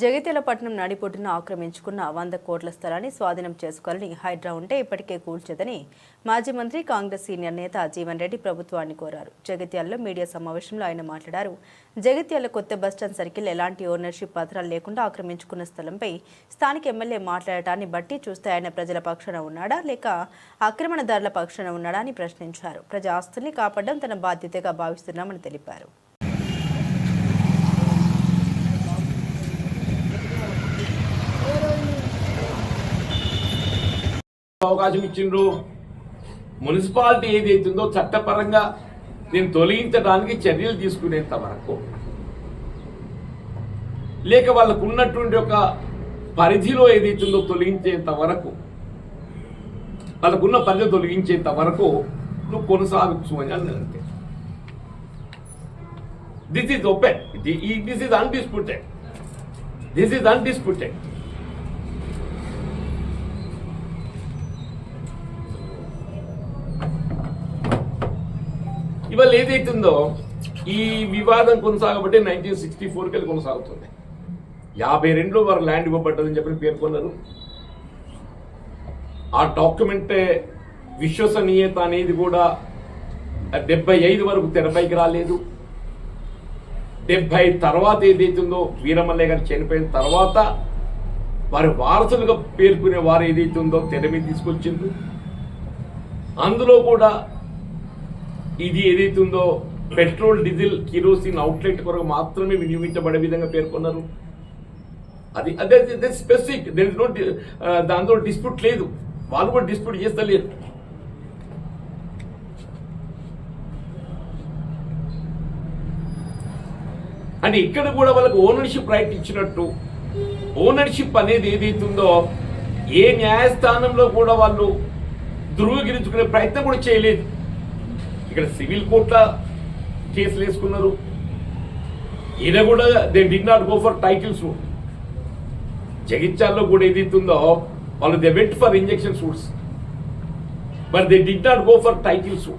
జగిత్యాలపట్నం పట్టణం ఆక్రమించుకున్న వంద కోట్ల స్థలాన్ని స్వాధీనం చేసుకోవాలని హైడ్రా ఉంటే ఇప్పటికే కూల్చదని మాజీ మంత్రి కాంగ్రెస్ సీనియర్ నేత జీవన్ రెడ్డి ప్రభుత్వాన్ని కోరారు. జగిత్యాలలో మీడియా సమావేశంలో ఆయన మాట్లాడారు. జగిత్యాల కొత్త బస్టాండ్ సర్కిల్ ఎలాంటి ఓనర్షిప్ పత్రాలు లేకుండా ఆక్రమించుకున్న స్థలంపై స్థానిక ఎమ్మెల్యే మాట్లాడటాన్ని బట్టి చూస్తే ఆయన ప్రజల పక్షాన ఉన్నాడా లేక ఆక్రమణదారుల పక్షాన ఉన్నాడా అని ప్రశ్నించారు. ప్రజా ఆస్తుల్ని కాపాడడం తన బాధ్యతగా భావిస్తున్నామని తెలిపారు. అవకాశం ఇచ్చిండ్రు. మున్సిపాలిటీ ఏదైతుందో చట్టపరంగా నేను తొలగించడానికి చర్యలు తీసుకునేంత వరకు. లేక వాళ్ళకు ఉన్నటువంటి ఒక పరిధిలో ఏదైతుందో తొలగించేంత వరకు. వాళ్ళకున్న పరిధి తొలగించేంత వరకు నువ్వు కొనసాగచ్చు అని అని అంతే. This is open this is undisputed this is undisputed ఇవాళ ఏదైతుందో ఈ వివాదం కొనసాగబట్టి నైన్టీన్ సిక్స్టీ ఫోర్కి వెళ్ళి కొనసాగుతుంది. యాభై రెండులో వారు ల్యాండ్ ఇవ్వబడ్డదని చెప్పి పేర్కొన్నారు. ఆ డాక్యుమెంటే విశ్వసనీయత అనేది కూడా డెబ్బై ఐదు వరకు తెరపైకి రాలేదు. డెబ్బై తర్వాత ఏదైతుందో వీరమల్లయ్య గారు చనిపోయిన తర్వాత వారి వారసులుగా పేర్కొనే వారు ఏదైతుందో తెర మీద తీసుకొచ్చింది అందులో కూడా ఇది ఏదైతుందో పెట్రోల్ డీజిల్ కిరోసిన్ అవుట్లెట్ కొరకు మాత్రమే వినియోగించబడే విధంగా పేర్కొన్నారు. అది అదే స్పెసిఫిక్ దెర్ ఇస్ నో దాంతో డిస్ప్యూట్ లేదు. వాళ్ళు కూడా డిస్ప్యూట్ చేస్తలేరు. అంటే ఇక్కడ కూడా వాళ్ళకి ఓనర్షిప్ రైట్ ఇచ్చినట్టు. ఓనర్షిప్ అనేది ఏదైతుందో ఏ న్యాయస్థానంలో కూడా వాళ్ళు ధృవీకరించుకునే ప్రయత్నం కూడా చేయలేదు. ఇక్కడ సివిల్ కోర్టుల కేసులు వేసుకున్నారు. ఈయన కూడా they did not go for titles జగిత్యాల్లో కూడా ఏదైతుందో వాళ్ళు they went for injunction suits. But they did not go for titles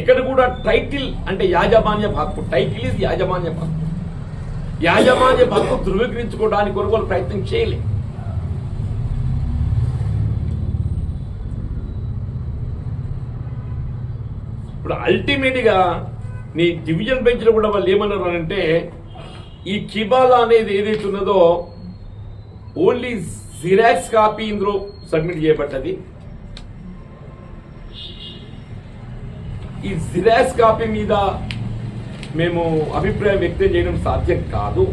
ఎక్కడ కూడా టైటిల్ అంటే యాజమాన్య హక్కు. టైటిల్ ఇది యాజమాన్య హక్కు. యాజమాన్య హక్కు ధృవీకరించుకోవడానికి కొరకు వాళ్ళు ప్రయత్నం చేయలేదు ఇప్పుడు అల్టిమేట్గా నీ డివిజన్ బెంచ్లో కూడా వాళ్ళు ఏమన్నారు అంటే ఈ కిబాలా అనేది ఏదైతే ఉన్నదో ఓన్లీ జిరాక్స్ కాపీ ఇందులో సబ్మిట్ చేయబడ్డది. ఈ జిరాక్స్ కాపీ మీద మేము అభిప్రాయం వ్యక్తం చేయడం సాధ్యం కాదు.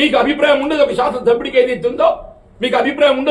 మీకు అభిప్రాయం ఉండదు ఒక శాసన సభ్యుడికి ఏదైతే ఉందో మీకు అభిప్రాయం ఉండదు.